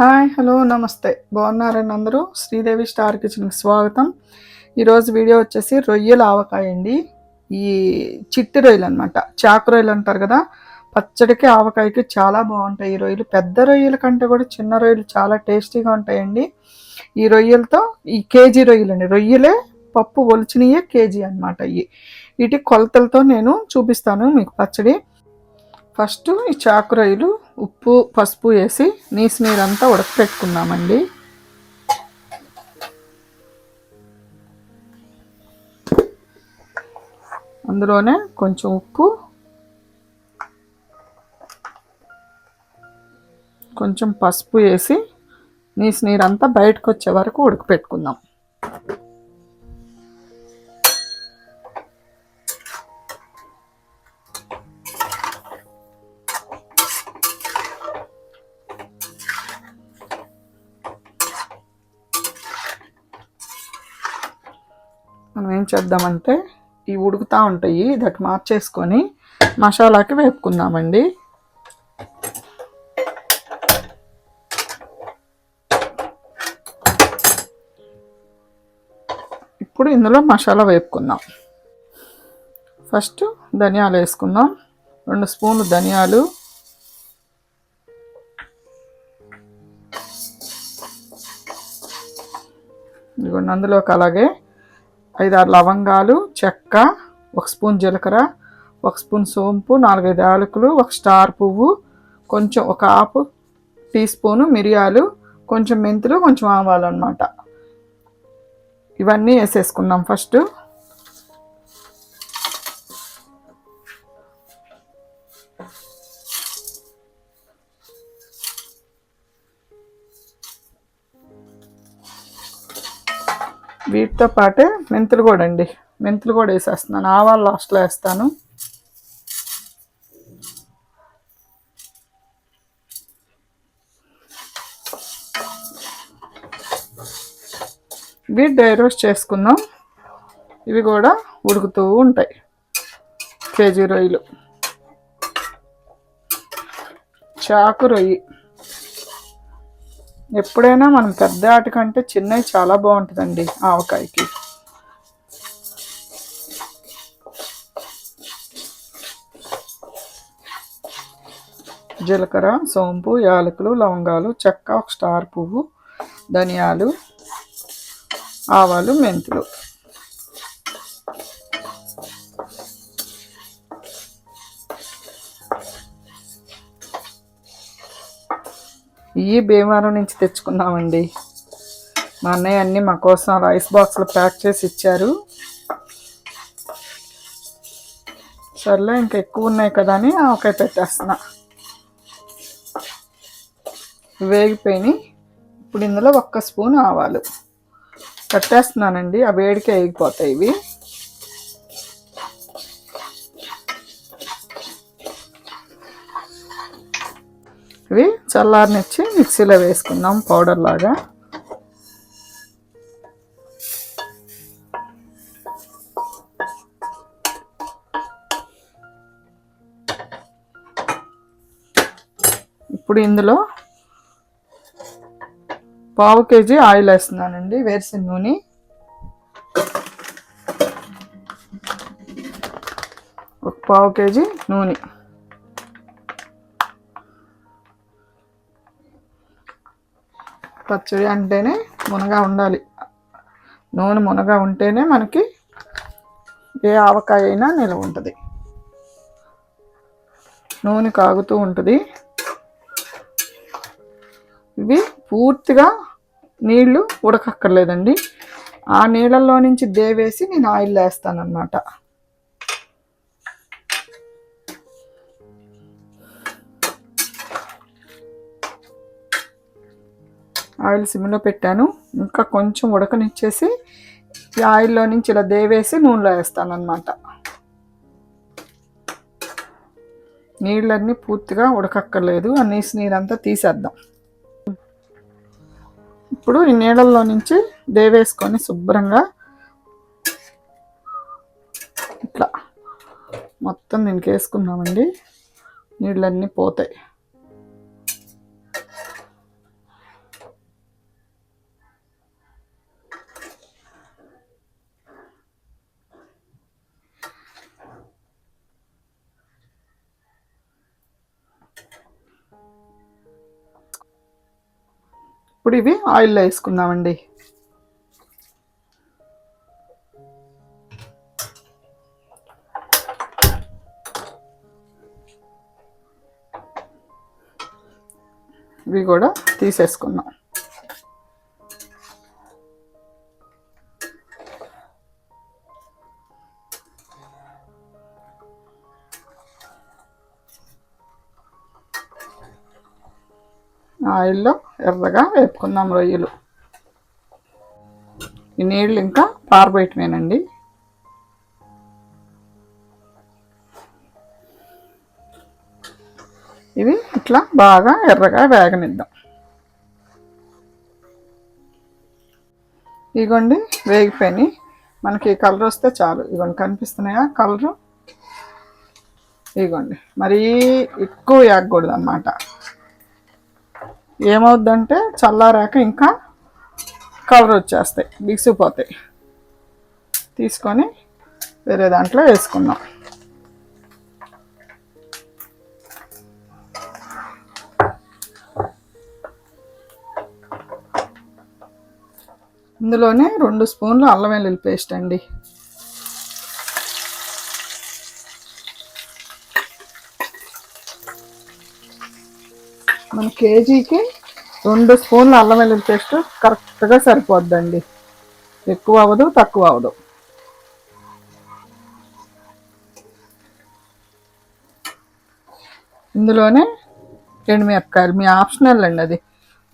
Hi hello నమస్తే. బాగున్నారండి అందరూ? శ్రీదేవి స్టార్ కిచెన్కి స్వాగతం. ఈరోజు వీడియో వచ్చేసి రొయ్యల ఆవకాయ అండి. ఈ చిట్టి రొయ్యలు అనమాట చాకు రొయ్యలు అంటారు కదా పచ్చడికి ఆవకాయకి చాలా బాగుంటాయి ఈ రొయ్యలు. పెద్ద రొయ్యల కంటే కూడా చిన్న రొయ్యలు చాలా టేస్టీగా ఉంటాయండి. ఈ రొయ్యలతో ఈ కేజీ రొయ్యలు అండి. రొయ్యలే పప్పు ఒలిచినయే కేజీ అనమాట ఇవి. వీటి కొలతలతో నేను చూపిస్తాను మీకు పచ్చడి. ఫస్ట్ ఈ చాకు రొయ్యలు ఉప్పు పసుపు వేసి నీసు నీరంతా ఉడకపెట్టుకున్నామండి అందులోనే కొంచెం ఉప్పు కొంచెం పసుపు వేసి నీసు నీరంతా బయటకు వచ్చే వరకు ఉడకపెట్టుకుందాం. చేద్దామంటే ఇవి ఉడుకుతూ ఉంటాయి. దట్ మార్చేసుకొని మసాలాకి వేపుకుందామండి. ఇప్పుడు ఇందులో మసాలా వేపుకుందాం. ఫస్ట్ ధనియాలు వేసుకుందాం. రెండు స్పూన్లు ధనియాలు. ఇదిగోండి అందులోకి అలాగే ఐదారు లవంగాలు చెక్క ఒక స్పూన్ జీలకర్ర ఒక స్పూన్ సోంపు నాలుగైదు యాలకులు ఒక స్టార్ పువ్వు కొంచెం ఒక ఆపు టీ స్పూను మిరియాలు కొంచెం మెంతులు కొంచెం ఆవాలు అనమాట ఇవన్నీ వేసేసుకున్నాం ఫస్ట్. వీటితో పాటే మెంతులు కూడా అండి. మెంతులు కూడా వేసేస్తున్నాను. ఆవాలు లాస్ట్లో వేస్తాను. వీటి డ్రై రోస్ట్ చేసుకుందాం. ఇవి కూడా ఉడుకుతూ ఉంటాయి. కేజీ రొయ్యలు. చాకు రొయ్యి. ఎప్పుడైనా మనం పెద్ద ఆట కంటే చిన్నవి చాలా బాగుంటుందండి ఆవకాయకి. జీలకర్ర సోంపు యాలకులు లవంగాలు చెక్క ఒక స్టార్ పువ్వు ధనియాలు ఆవాలు మెంతులు. ఇవి భీమవరం నుంచి తెచ్చుకున్నామండి. మా అన్నయ్య అన్నీ మా కోసం రైస్ బాక్స్లో ప్యాక్ చేసి ఇచ్చారు. సర్లే ఇంకా ఎక్కువ ఉన్నాయి కదా అని ఆవకాయ పెట్టేస్తున్నా. వేగిపోయినాయి. ఇప్పుడు ఇందులో ఒక్క స్పూన్ ఆవాలు. కట్టేస్తున్నానండి. ఆ వేడికి వేగిపోతాయి ఇవి. చల్లారనిచ్చి మిక్సీలో వేసుకుందాం పౌడర్ లాగా. ఇప్పుడు ఇందులో పావు కేజీ ఆయిల్ వేస్తున్నానండి వేరుసిన నూనె. ఒక పావు కేజీ నూనె. పచ్చడి అంటేనే మునగా ఉండాలి. నూనె మునగా ఉంటేనే మనకి ఏ ఆవకాయ అయినా నిలవ ఉంటుంది. నూనె కాగుతూ ఉంటుంది. ఇవి పూర్తిగా నీళ్ళు ఉడకక్కర్లేదండి. ఆ నీళ్ళల్లో నుంచి దేవేసి నేను ఆయిల్ వేస్తాను ఆయిల్ సిమ్లో పెట్టాను. ఇంకా కొంచెం ఉడకనిచ్చేసి ఈ ఆయిల్లో నుంచి ఇలా దేవేసి నూనెలో వేస్తాను అనమాట నీళ్ళన్నీ పూర్తిగా ఉడకక్కర్లేదు. ఆ నీసు నీరంతా తీసేద్దాం. ఇప్పుడు ఈ నీళ్ళల్లో నుంచి దేవేసుకొని శుభ్రంగా ఇట్లా మొత్తం దీనికి వేసుకున్నామండి. నీళ్ళన్నీ పోతాయి. ఇప్పుడు ఇవి ఆయిల్లో వేసుకుందామండి. ఇవి కూడా తీసేసుకుందాం. ఆయిల్లో ఎర్రగా వేపుకుందాం రొయ్యలు. ఈ నీళ్ళు ఇంకా పారబెట్టినానండి ఇవి ఇట్లా బాగా ఎర్రగా వేగనిద్దాం. ఇగోండి వేగిపోయినాయి. మనకి కలర్ వస్తే చాలు. ఇగోండి కనిపిస్తున్నాయా? కలరు? ఇగోండి. మరీ ఎక్కువ వేగకూడదు అన్నమాట ఏమవుద్దంటే చల్లారాక ఇంకా కలర్ వచ్చేస్తాయి బిగిసిపోతాయి. తీసుకొని వేరే దాంట్లో వేసుకుందాం. ఇందులోనే రెండు స్పూన్లు అల్లం వెల్లుల్లి పేస్ట్ అండి. మన కేజీకి రెండు స్పూన్లు అల్లం వెల్లుల్లి పేస్ట్ కరెక్ట్గా సరిపోద్దండి. ఎక్కువ అవ్వదు తక్కువ అవ్వదు. ఇందులోనే ఎండుమిరపకాయలు మీ ఆప్షనల్ అండి అది.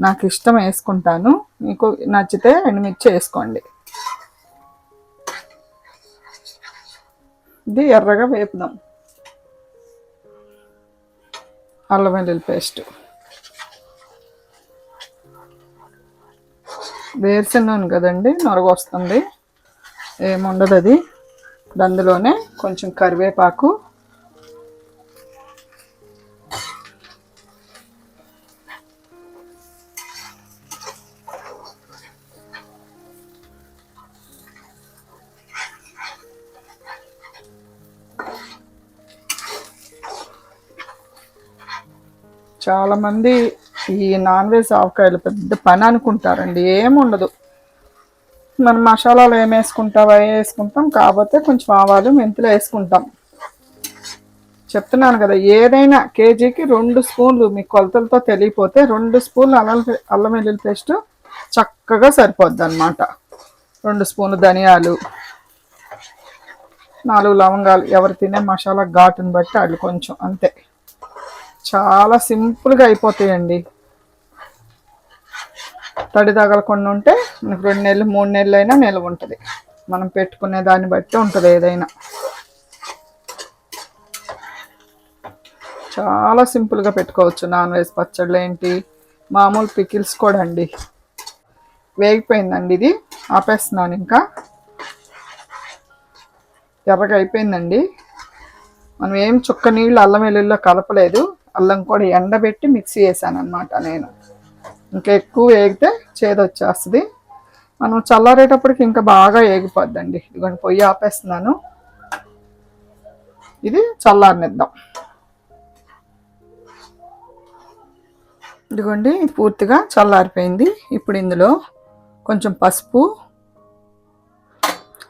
నాకు ఇష్టం వేసుకుంటాను. మీకు నచ్చితే ఎండుమిర్చి వేసుకోండి. ఇది ఎర్రగా వేపుదాం. అల్లం వెల్లుల్లి పేస్ట్. వేరుశెనగ కదండి నొరగ వస్తుంది. ఏముండదు అది. అందులోనే కొంచెం కరివేపాకు చాలామంది ఈ నాన్ వెజ్ ఆవకాయలు పెద్ద పని అనుకుంటారండి ఏముండదు మనం మసాలాలు ఏం వేసుకుంటావా వేసుకుంటాం కాకపోతే కొంచెం ఆవాలు మెంతులు వేసుకుంటాం. చెప్తున్నాను కదా ఏదైనా కేజీకి రెండు స్పూన్లు మీ కొలతలతో తెలియపోతే రెండు స్పూన్లు అల్లం అల్లం వెల్లుల్లి పేస్ట్ చక్కగా సరిపోద్ది అనమాట రెండు స్పూన్లు ధనియాలు నాలుగు లవంగాలు ఎవరు తినే మసాలా ఘాటుని బట్టి వాళ్ళు కొంచెం అంతే. చాలా సింపుల్గా అయిపోతాయండి. తడి తగలకుండా ఉంటే మనకు రెండు నెలలు మూడు నెలలు అయినా నిల్వ ఉంటుంది. మనం పెట్టుకునే దాన్ని బట్టి ఉంటుంది ఏదైనా. చాలా సింపుల్గా పెట్టుకోవచ్చు నాన్ వెజ్ పచ్చళ్ళు ఏంటి? మామూలు పికిల్స్ కూడా అండి. వేగిపోయిందండి ఇది. ఆపేస్తున్నాను ఇంకా. ఎర్రగా అయిపోయిందండి. మనం ఏం చుక్క నీళ్ళు అల్లం వెల్లుల్లో కలపలేదు. అల్లం కూడా ఎండబెట్టి మిక్సీ వేసాను అనమాట నేను. ఇంకా ఎక్కువ వేగితే చేదొచ్చేస్తుంది మనం చల్లారేటప్పటికి ఇంకా బాగా వేగిపోద్దండి ఇదిగోండి పొయ్యి ఆపేస్తున్నాను. ఇది చల్లారనిద్దాం. ఇదిగోండి ఇది పూర్తిగా చల్లారిపోయింది. ఇప్పుడు ఇందులో కొంచెం పసుపు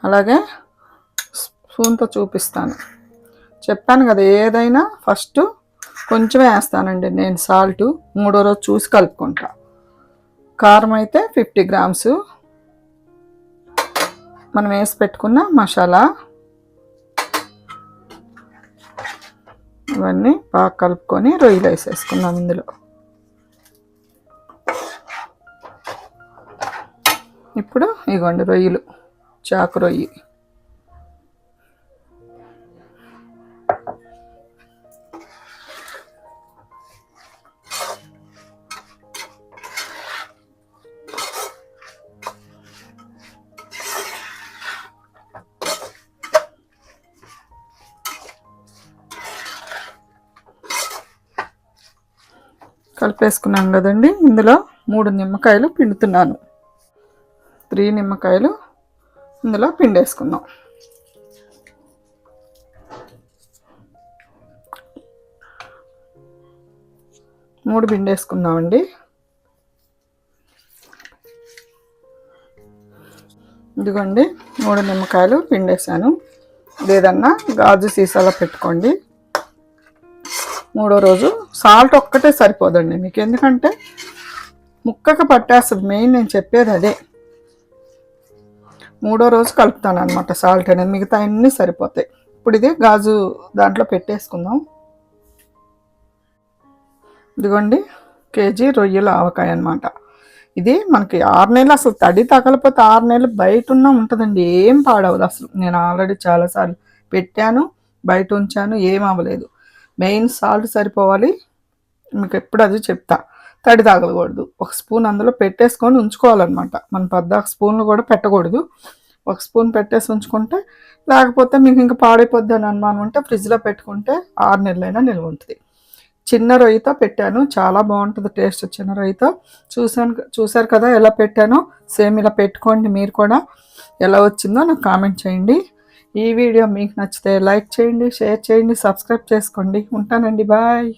అలాగే స్పూన్తో చూపిస్తాను. చెప్పాను కదా ఏదైనా ఫస్ట్ కొంచెం వేస్తానండి నేను సాల్ట్. మూడో రోజు చూసి కలుపుకుంటా. కారం అయితే ఫిఫ్టీ గ్రామ్స్. మనం వేసి పెట్టుకున్న మసాలా. ఇవన్నీ బాగా కలుపుకొని రొయ్యలు వేసేసుకున్నాం ఇందులో. ఇప్పుడు ఇగోండి రొయ్యలు చాకు రొయ్యి. కలిపేసుకున్నాను కదండి. ఇందులో మూడు నిమ్మకాయలు పిండుతున్నాను. త్రీ నిమ్మకాయలు ఇందులో పిండేసుకుందాం. మూడు పిండేసుకుందామండి. ఇదిగోండి మూడు నిమ్మకాయలు పిండేసాను లేదన్నా గాజు సీసాలో పెట్టుకోండి. మూడో రోజు. సాల్ట్ ఒక్కటే సరిపోదండి మీకు. ఎందుకంటే ముక్కకు పట్టేస్తుంది. మెయిన్ నేను చెప్పేది అదే. మూడో రోజు కలుపుతాను అనమాట సాల్ట్ అనేది. మిగతా అన్నీ సరిపోతాయి. ఇప్పుడు ఇది గాజు దాంట్లో పెట్టేసుకుందాం. ఇదిగోండి. కేజీ రొయ్యల ఆవకాయ అనమాట ఇది మనకి ఆరు నెలలు అసలు తడి తగలపోతే ఆరు నెలలు బయట ఉన్న ఉంటుందండి. ఏం పాడవదు అసలు. నేను ఆల్రెడీ చాలాసార్లు పెట్టాను బయట ఉంచాను ఏం అవ్వలేదు. మెయిన్ సాల్ట్ సరిపోవాలి. మీకు ఎప్పుడు అది చెప్తా. తడి తాగకూడదు. ఒక స్పూన్ అందులో పెట్టేసుకొని ఉంచుకోవాలన్నమాట. మన పద్దాక స్పూన్లు కూడా పెట్టకూడదు. ఒక స్పూన్ పెట్టేసి ఉంచుకుంటే లేకపోతే మీకు ఇంకా పాడైపోద్ది అని అనుమానం ఉంటే ఫ్రిడ్జ్లో పెట్టుకుంటే ఆరు నెలలైనా నిల్వ ఉంటుంది. చిన్న రొయ్యతో పెట్టాను. చాలా బాగుంటుంది టేస్ట్ చిన్న రొయ్యతో. చూసాను చూసారు కదా ఎలా పెట్టానో? సేమ్ ఇలా పెట్టుకోండి మీరు కూడా. ఎలా వచ్చిందో నాకు కామెంట్ చేయండి. ఈ వీడియో మీకు నచ్చితే లైక్ చేయండి షేర్ చేయండి సబ్స్క్రైబ్ చేసుకోండి. ఉంటానండి బాయ్.